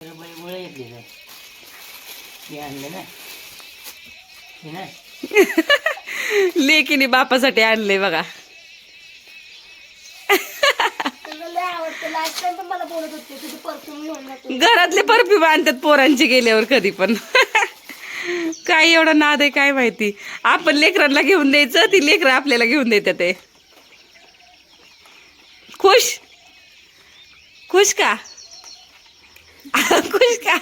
मुळे येते ना मी आणलं ना. हे ना. लेकीने बापासाठी आणले बघा. घरातले परफ्यूम आणतात पोरांचे गेल्यावर कधी पण. काय एवढा नाद आहे काय माहिती. आपण लेकरांना घेऊन द्यायचं ती लेकरं आपल्याला घेऊन देतात ते खुश? खुश का? अंकुश का?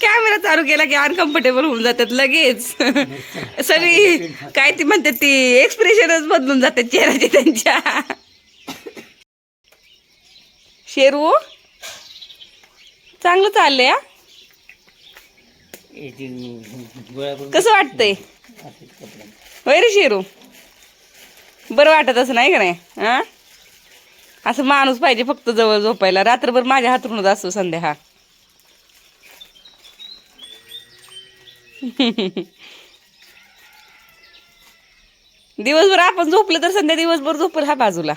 कॅमेरा चालू केला की अनकम्फर्टेबल होऊन जातात लगेच. सगळी काय ती म्हणतात ती एक्सप्रेशनच बदलून जातात चेहऱ्याचे त्यांच्या. शेरू चांगलं चाललंय हा? कसं वाटतंय? होय रे शेरू? बरं वाटत असं नाही का नाही? हा? असं माणूस पाहिजे फक्त जवळ झोपायला. रात्रभर माझ्या हातरूनच असतो संध्या हा. दिवसभर आपण झोपलं तर संध्या दिवसभर झोपल हा बाजूला.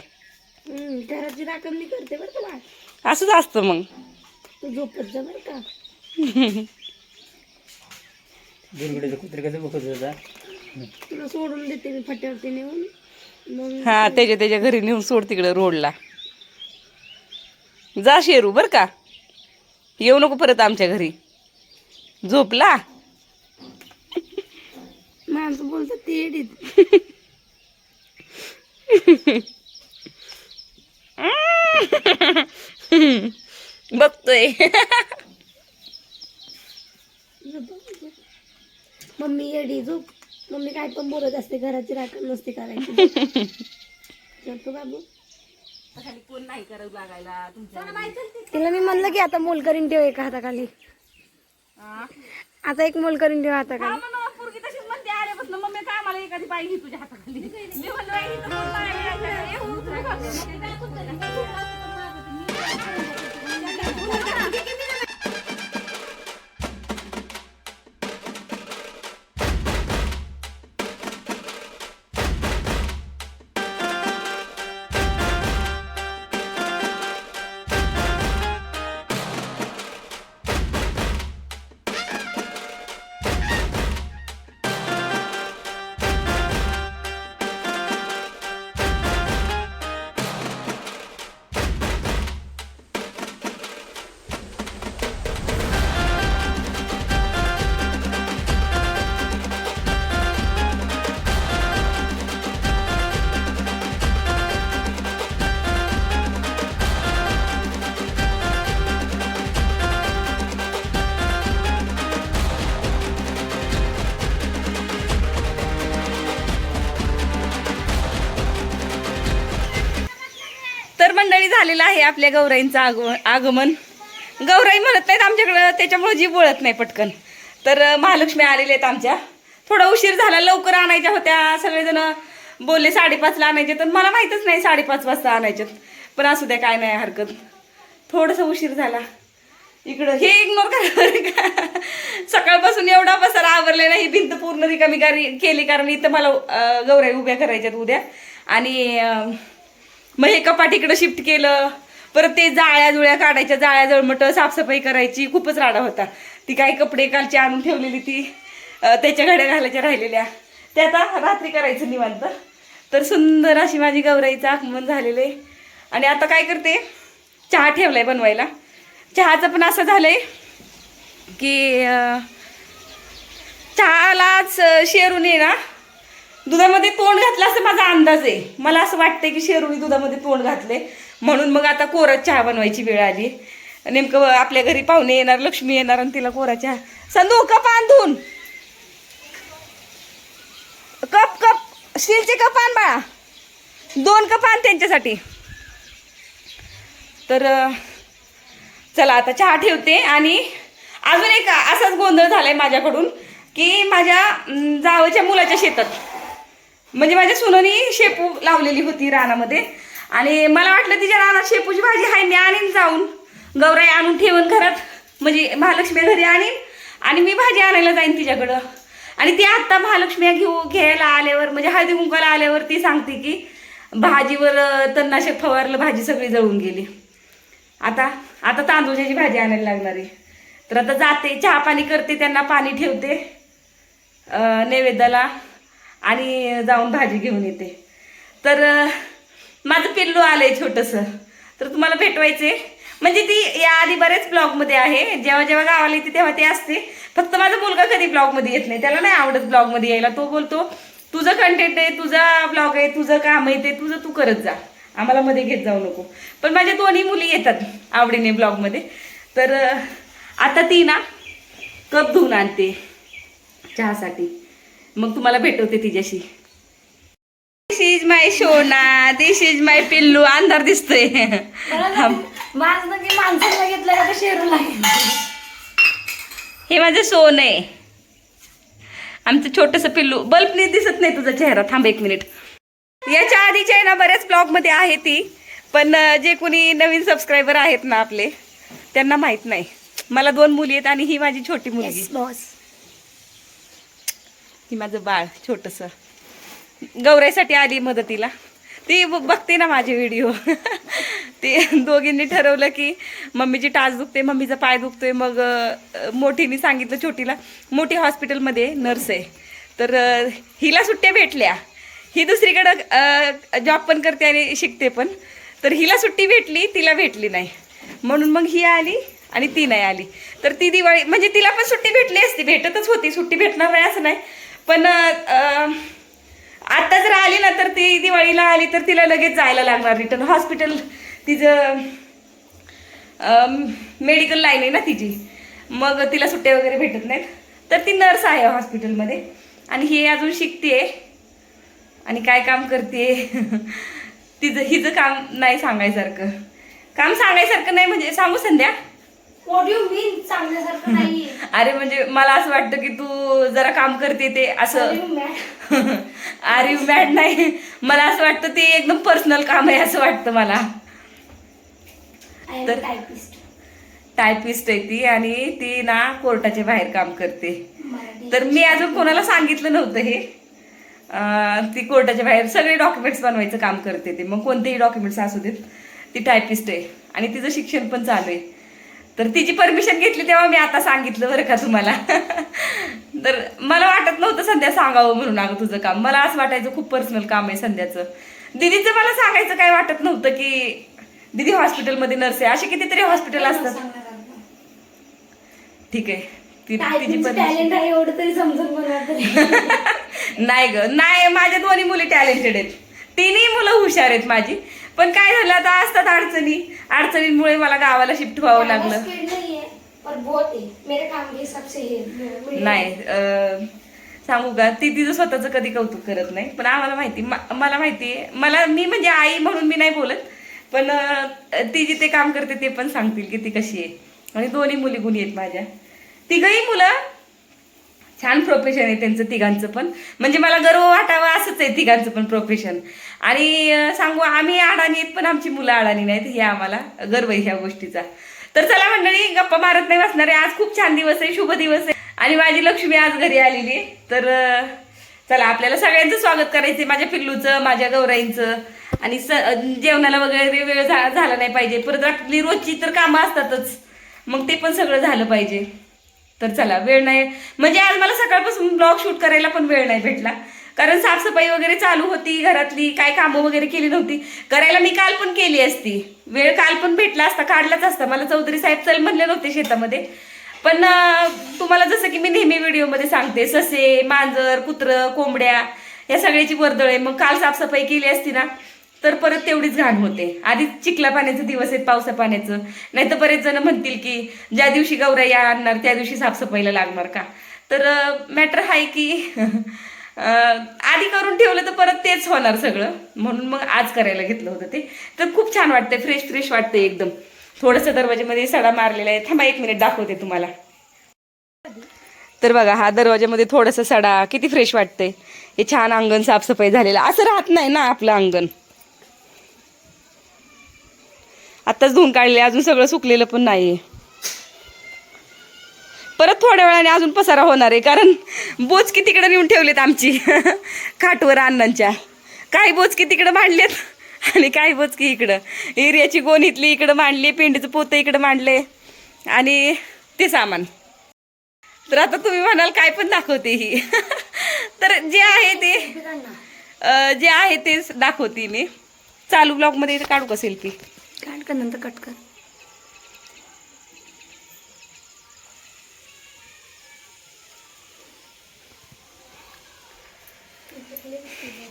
घराची राखण मी करते बरं बाळ. असंच असतं मग. तू झोपत जा बरं का. तुला सोडून देते मी फाट्यावरती नेऊन. मग हा त्याच्या त्याच्या घरी नेऊन सोड तिकडे रोडला. जा शेरू बर का. येऊ नको परत आमच्या घरी. झोपला? माणसं बोलतात ते बघतोय. मम्मी येडी झोप. मम्मी काय पण बोलत असते घराची राखण नसते करायची. तिला मी म्हणलं की आता मोल करीन ठेव एका हाताखाली. आता एक मोल करीन ठेव हाताखाली. पोरगी तशीच म्हणते आल्यापासून मम्मी काय मला एखादी बाई घे तुझ्या हाताखाली. मी म्हणलं बाई, हिचं हे मंडळी झालेलं आहे आपल्या गौराईंचं आगो आगमन. गौराई म्हणत नाहीत आमच्याकडं त्याच्यामुळे जी बोळत नाही पटकन. तर महालक्ष्मी आलेले आहेत आमच्या. थोडा उशीर झाला लवकर आणायच्या होत्या. सगळेजण बोलले साडेपाचला आणायचे तर मला माहीतच नाही साडेपाच वाजता आणायच्यात पण असू द्या काय नाही हरकत. थोडंसं उशीर झाला. इकडं हे इग्नोर करा सकाळपासून एवढा पसारा आवरलेला ही भिंत पूर्ण रिकामी करी- केली कारण इथं मला गौराई उभ्या करायच्यात उद्या. आणि मग हे कपाट इकडं शिफ्ट केलं. परत ते जाळ्या जुळ्या काढायच्या जाळ्या जळमट साफसफाई करायची. खूपच राडा होता. ती काही कपडे कालची आणून ठेवलेली ती त्याच्या घड्या घालायच्या राहिलेल्या. ते आता रात्री करायचं निवांत. तर सुंदर अशी माझी गौराईचं आगमन झालेलं आहे. आणि आता काय करते? चहा ठेवला आहे बनवायला. चहाचं पण असं झालं आहे की चहालाच शेरून ये ना दुधामध्ये तोंड घातलं असं माझा अंदाज आहे. मला असं वाटतंय की शेरुनी दुधामध्ये तोंड घातले म्हणून मग आता कोरा चहा बनवायची वेळ आली. नेमकं आपल्या घरी पाहुणे येणार लक्ष्मी येणार आणि तिला कोरा चहा. संदू कप आणून. Cup cup. स्टीलचे कप आण बाळा. दोन कप आण त्यांच्यासाठी. तर चला आता चहा ठेवते आणि अजून एक असाच गोंधळ झालाय माझ्याकडून की माझ्या जावच्या मुलाच्या शेतात. म्हणजे माझ्या सुनोनी शेपू लावलेली होती रानामध्ये. आणि मला वाटलं तिच्या रानात शेपूची भाजी आहे मी आणीन जाऊन. गौराई आणून ठेवून घरात. म्हणजे महालक्ष्मी घरी आणीन आणि मी भाजी आणायला जाईन तिच्याकडं. आणि ती आत्ता महालक्ष्मी घेऊ घ्यायला आल्यावर म्हणजे हळदी कुंकाला आल्यावर ती सांगते की भाजीवर तन्नाशक तणनाशक फवारलं भाजी सगळी जळून गेली. आता आता तांदूळची भाजी आणायला लागणार आहे. तर आता जाते चहा पाणी करते त्यांना पाणी ठेवते. नैवेद्याला. आणि जाऊन भाजी घेऊन येते. तर माझं पिल्लू आलंय छोटंसं. तर तुम्हाला भेटवायचे म्हणजे ती या आधी बरेच ब्लॉगमध्ये आहे. जेव्हा जेव्हा गावाला येते तेव्हा ते असते. फक्त माझा मुलगा कधी ब्लॉगमध्ये येत नाही. त्याला नाही आवडत ब्लॉगमध्ये यायला. तो बोलतो तुझं कंटेंट आहे तुझा ब्लॉग आहे तुझं काम आहे ते तुझं तू करत जा. आम्हाला मध्ये घेत जाऊ नको. पण माझ्या दोन्ही मुली येतात आवडीने ब्लॉगमध्ये. तर आता ती ना कप धुवून आणते चहासाठी. मग तुम्हाला भेटवते तिच्याशी. दिस इज माय शोना दिस इज माय पिल्लू अंधार दिसतोय. हे माझं सोन आहे. आमचं छोटस पिल्लू बल्बने दिसत नाही तुझा चेहरा. थांब एक मिनिट याच्या आधीच्या आहे ना बऱ्याच ब्लॉगमध्ये आहे ती. पण जे कोणी नवीन सबस्क्रायबर आहेत ना आपले त्यांना माहीत नाही. मला दोन मुली आहेत आणि ही माझी छोटी मुलगी. ही माझं बाळ छोटस. गौराईसाठी आली मदतीला. ती बघते ना माझे व्हिडिओ. ते दोघींनी ठरवलं की मम्मीची टाच दुखते मम्मीचा पाय दुखतोय मग मोठीनी मोठीने सांगितलं छोटीला मोठी हॉस्पिटलमध्ये नर्स आहे. तर हिला सुट्ट्या भेटल्या. ही दुसरीकडं जॉब पण करते आणि शिकते पण. तर हिला सुट्टी भेटली तिला भेटली नाही. म्हणून मग ही आली आणि ती नाही आली. तर ती दिवाळी म्हणजे तिला पण सुट्टी भेटली असती भेटतच होती. सुट्टी भेटणार नाही असं नाही. पण आत्ता आता जर आली ना तर ती दिवाळीला आली तर तिला लगेच जायला लागणार रिटर्न हॉस्पिटल तिचं मेडिकल लाईन आहे ना तिची. मग तिला सुट्ट्या वगैरे भेटत नाहीत. तर ती नर्स आहे हॉस्पिटलमध्ये आणि ही अजून शिकते आणि काय काम करते तिचं हिचं काम नाही सांगायसारखं. काम सांगायसारखं नाही म्हणजे सांगू संध्या. चांगल्यासारखं नाहीये. अरे म्हणजे मला असं वाटतं की तू जरा काम करते ते असं. Are you mad? Are you mad नाही. मला असं वाटतं ते एकदम पर्सनल काम आहे असं वाटतं मला. I am तर- typist. टायपिस्ट आहे ती आणि ती ना कोर्टाच्या बाहेर काम करते. मराठी. तर मी अजून कोणाला सांगितलं नव्हतं हे. अं, ती कोर्टाच्या बाहेर सगळे डॉक्युमेंट्स बनवायचं काम करते ते. मग कोणतेही डॉक्युमेंट्स असू देत ती टायपिस्ट आहे. आणि तिचं शिक्षण पण चालू आहे. तर तिची परमिशन घेतली तेव्हा मी आता सांगितलं बरं का तुम्हाला. तर मला वाटत नव्हतं संध्या सांगावं म्हणून अगं तुझं काम. मला असं वाटायचं खूप पर्सनल काम आहे संध्याचं. दिदीचं मला सांगायचं काय वाटत नव्हतं की दिदी हॉस्पिटलमध्ये नर्स आहे. असे कितीतरी हॉस्पिटल असतात. ठीक आहे. नाही ग. नाही माझ्या दोन्ही मुली टॅलेंटेड आहेत. तिन्ही मुलं हुशार आहेत माझी. पण काय झालं आता असतात अडचणी. अडचणींमुळे मला गावाला शिफ्ट व्हावं लागलं. नहीं सांगू का? ती तिचं स्वतःचं कधी कौतुक करत नाही. पण आम्हाला माहिती मला माहिती आहे. मला मी म्हणजे आई म्हणून मी नाही बोलत. पण ती जिथे काम करते ते पण सांगतील की ती कशी आहे. आणि दोन्ही मुली गुणी आहेत माझ्या. तिघही मुलं छान प्रोफेशन आहे त्यांचं तिघांचं पण. म्हणजे मला गर्व वाटावा असंच आहे तिघांचं पण प्रोफेशन आणि सांगू आम्ही अडाणी आहेत पण आमची मुलं अडाणी नाहीत हे आम्हाला गर्व आहे ह्या गोष्टीचा. तर चला मंडळी गप्पा मारत नाही बसणार आहे. आज खूप छान दिवस आहे शुभ दिवस आहे. आणि माझी लक्ष्मी आज घरी आलेली तर चला आपल्याला सगळ्यांचं स्वागत करायचं आहे. माझ्या पिल्लूचं माझ्या गौराईंचं. आणि स जेवणाला वगैरे वेळ झाला नाही पाहिजे. परत आपली रोजची तर कामं असतातच. मग ते पण सगळं झालं पाहिजे. तर चला वेळ नाही. म्हणजे आज मला सकाळपासून ब्लॉग शूट करायला पण वेळ नाही भेटला. कारण साफसफाई वगैरे चालू होती घरातली काय कामं वगैरे केली नव्हती. करायला मी काल पण केली असती. वेळ काल पण भेटला असता काढलाच असता. मला चौधरी साहेब चल म्हणले नव्हते शेतामध्ये. पण तुम्हाला जसं की मी नेहमी व्हिडिओमध्ये सांगते ससे मांजर कुत्रं कोंबड्या या सगळ्याची वर्दळ आहे. मग काल साफसफाई केली असती ना तर परत तेवढीच घाण होते. आधीच चिखला पाण्याचे दिवस आहेत पावसा पाण्याचं. नाही तर बरेच जण म्हणतील की ज्या दिवशी गौराई आणणार त्या दिवशी साफसफाईला लागणार का? तर मॅटर आहे की आधी करून ठेवलं तर परत तेच होणार सगळं. म्हणून मग आज करायला घेतलं होतं ते. तर खूप छान वाटतंय फ्रेश फ्रेश वाटतंय एकदम. थोडंसं दरवाजामध्ये सडा मारलेला आहे. थांबा एक मिनिट दाखवते तुम्हाला. तर बघा हा दरवाजामध्ये थोडासा सडा. किती फ्रेश वाटतंय. हे छान अंगण साफसफाई झालेलं. असं राहत नाही ना आपलं अंगण. आत्ताच धुवून काढले अजून सगळं सुकलेलं पण नाही परत थोड्या वेळाने अजून पसारा होणार आहे कारण बोचकी तिकडे नेऊन ठेवलेत आमची खाटवर अण्णांच्या. काही बोचकी तिकडं मांडलेत आणि काय बोचकी इकडं. एरियाची गोण इथली इकडं मांडली पेंडीचं पोतं इकडं मांडले आणि ते सामान. तर आता तुम्ही म्हणाल काय पण दाखवते ही. तर जे आहे ते जे आहे तेच दाखवते मी. चालू ब्लॉगमध्ये काढू का सेल्फी काढ का नंतर कट कर.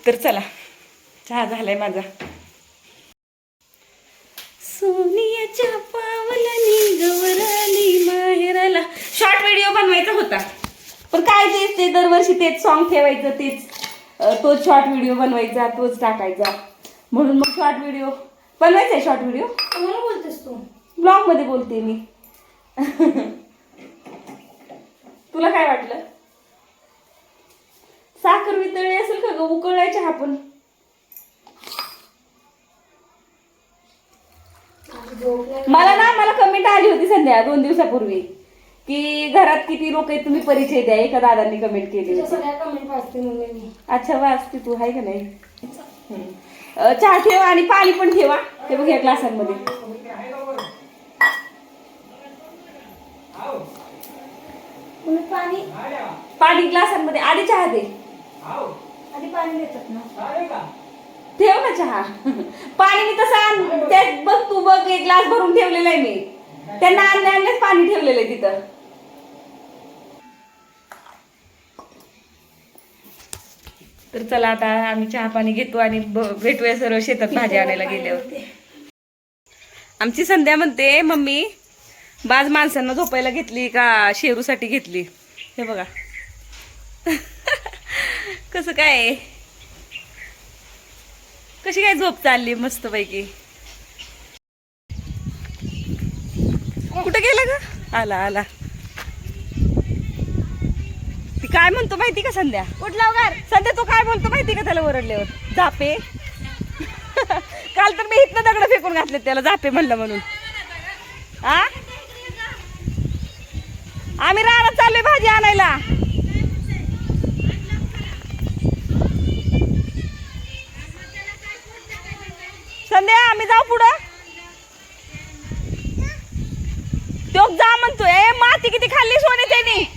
तर चला चहा झालाय माझा. सोनियाच्या पावलानी गवराली माहेराला. शॉर्ट व्हिडिओ बनवायचा होता. पण काय तेच ते दरवर्षी तेच सॉन्ग ठेवायचं तेच. तोच शॉर्ट व्हिडिओ बनवायचा तोच टाकायचा. म्हणून मग शॉर्ट व्हिडिओ बनवायचा आहे शॉर्ट व्हिडिओ बोलतेस तू. ब्लॉगमध्ये बोलते मी. तुला काय वाटलं? साखर वितळली असेल का ग? उकळायच्या आपण. मला ना मला कमेंट आली होती संध्या दोन दिवसापूर्वी की घरात किती लोक आहेत तुम्ही परिचय द्या. एका दादांनी कमेंट केली सगळ्या कमेंट वाचते अच्छा वाचते तू. आहे का नाही? चहा ठेव आणि पाणी पण ठेवा. ते बघ या ग्लासांमध्ये. पाणी ग्लासांमध्ये. आधी चहा दे. आधी पाणी देतात ना. ठेव ना चहा. पाणी मी तसं आण- त्यात बघ तू बघ एक ग्लास भरून ठेवलेला आहे मी. त्यांना आणल्या आणल्याच पाणी ठेवलेलं आहे तिथं. तर चला आता आम्ही चहा पाणी घेतो आणि भेटूया सर्व शेतात भाजी आणायला गेल्यावर. आमची संध्या म्हणते मम्मी बाज माणसांना झोपायला घेतली का शेरूसाठी घेतली? हे बघा. कसं काय? कशी काय झोप चालली मस्त पैकी कुठं गेला ग? आला आला. ती काय म्हणतो माहिती का संध्या? कुठला वगैर संध्या तो काय म्हणतो माहिती का त्याला ओरडल्यावर? जापे काल तर मी इथनं दगड फेकून घातले त्याला जापे म्हणलं म्हणून. आ? आम्ही रानात चाललोय भाजी आणायला. संध्या आम्ही जाऊ पुढं. तो जा म्हणतोय. ए, माती किती खाल्ली सोने त्यांनी?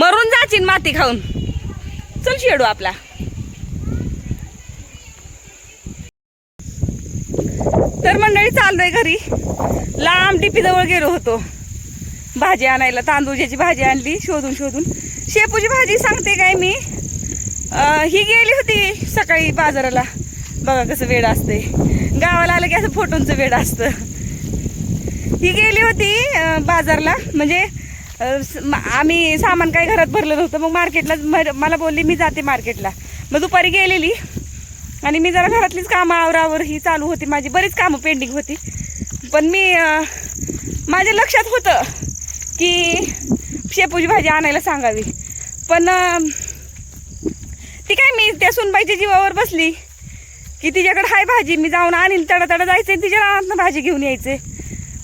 मरून जाचीन माती खाऊन. चल शेडू आपला. तर मंडळी चाललोय घरी. लांब डिपी जवळ गेलो होतो. भाजी आणायला तांदूळच्याची भाजी आणली शोधून शोधून. शेपूची भाजी सांगते काय मी? ही गेली होती सकाळी बाजाराला. बघा कसं वेळ असते गावाला आलं की असं फोटोंचं वेळ असतं. ही गेली होती बाजारला. म्हणजे आम्ही सामान काही घरात भरलं नव्हतं. मग मार्केटला मला बोलली मी जाते मार्केटला. मग दुपारी गेलेली. आणि मी जरा घरातलीच कामं आवरावर ही चालू होती. माझी बरीच कामं पेंडिंग होती. पण मी माझ्या लक्षात होतं की शेपूची भाजी आणायला सांगावी. पण ती काय मी त्या सुनबाईच्या जीवावर बसली की तिच्याकडे हाय भाजी. मी जाऊन आणीन तडा तडा जायचं तिच्या रानातनं भाजी घेऊन यायचे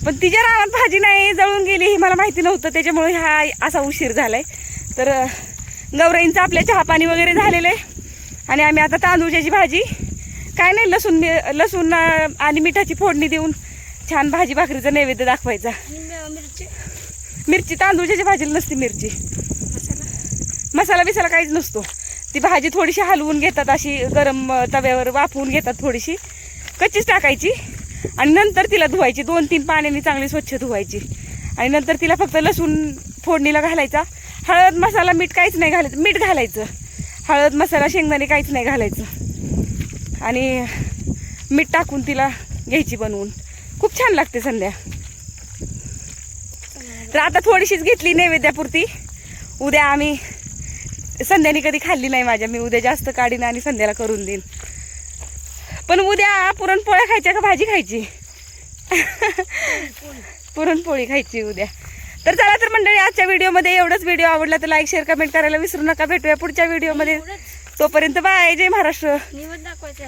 पण तिच्या रानात भाजी नाही जळून गेली हे मला माहिती नव्हतं. त्याच्यामुळे हा असा उशीर झालाय. तर गौराईंचं आपल्या चहा पाणी वगैरे झालेलं आहे. आणि आम्ही आता तांदूळच्याची भाजी काय नाही लसूण लसूण आणि मिठाची फोडणी देऊन छान भाजी भाकरीचा नैवेद्य दाखवायचा. मिरची मिरची तांदूळच्याची भाजीला नसते मिरची. मसाला बिसाला काहीच नसतो. ती भाजी थोडीशी हलवून घेतात अशी गरम तव्यावर वाफवून घेतात थोडीशी. कच्चीच टाकायची. आणि नंतर तिला धुवायची. दोन तीन पाण्याने चांगली स्वच्छ धुवायची. आणि नंतर तिला फक्त लसूण फोडणीला घालायचा. हळद मसाला मीठ काहीच नाही घालायचं मीठ घालायचं. हळद मसाला शेंगदाणे काहीच नाही घालायचं. आणि मीठ टाकून तिला घ्यायची बनवून. खूप छान लागते संध्या. तर आता थोडीशीच घेतली नैवेद्यापुरती. उद्या आम्ही संध्याने कधी खाल्ली नाही माझ्या. मी उद्या जास्त काढीन आणि संध्याला करून देईन. पण उद्या पुरणपोळ्या खायच्या का भाजी खायची? पुरणपोळी खायची उद्या. तर चला तर मंडळी आजच्या व्हिडिओमध्ये एवढंच. व्हिडिओ आवडला तर लाईक शेअर कमेंट करायला विसरू नका. भेटूया पुढच्या व्हिडिओमध्ये. तोपर्यंत बाय. जय महाराष्ट्र. दाखवायचे